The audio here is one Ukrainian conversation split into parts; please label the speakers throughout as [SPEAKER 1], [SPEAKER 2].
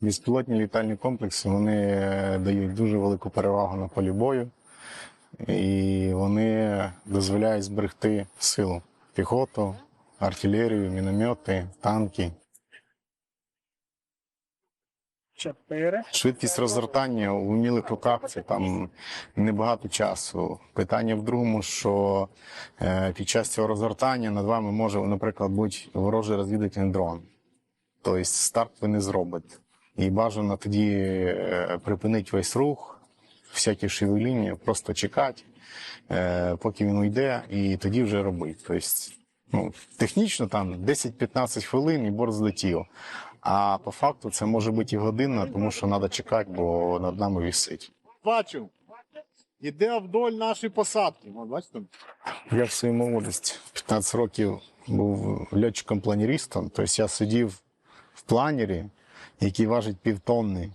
[SPEAKER 1] Безпілотні літальні комплекси вони е, дають дуже велику перевагу на полі бою, і вони дозволяють зберегти силу піхоту, артилерію, міномети, танки. Швидкість розгортання у вмілих руках це там небагато часу. Питання в другому, що е, під час цього розгортання над вами може, наприклад, бути ворожий розвідувальний дрон. Тобто старт ви не зробите. І бажано тоді е, припинити весь рух, всякі шевеління, просто чекати, е, поки він уйде, і тоді вже робити. Тобто, ну, технічно там 10-15 хвилин і борт злетів. А по факту це може бути і година, тому що треба чекати, бо над нами висить.
[SPEAKER 2] Бачу. Іде вдоль нашої посадки. Бачите?
[SPEAKER 1] Я в свою молодість 15 років був льотчиком-планерістом, тобто я сидів в планері, який важить півтонни,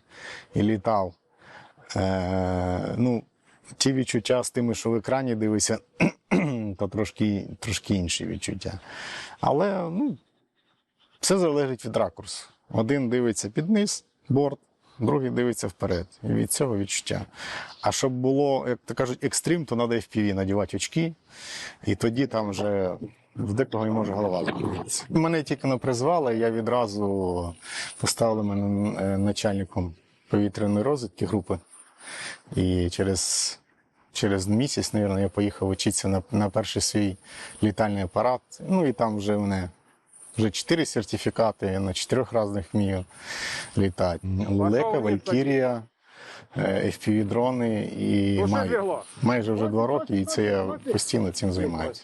[SPEAKER 1] і літав. Е, ну, ті відчуття з тими, що в екрані дивишся, то трошки, трошки інші відчуття. Але ну, все залежить від ракурсу. Один дивиться під низ, борт, другий дивиться вперед. І від цього відчуття. А щоб було, як то кажуть, екстрим, то треба FPV надівати очки, і тоді там вже в декого і може голова закрутитися. Мене тільки не призвали, я відразу поставили мене е, начальником повітряної розвідки групи. І через, через місяць, мабуть, я поїхав вчитися на, на перший свій літальний апарат. Ну і там вже мене вже чотири сертифікати, я на чотирьох різних вмію літати. Лелека, Валькірія, FPV-дрони і май, майже вже два роки, і це я постійно цим займаюся.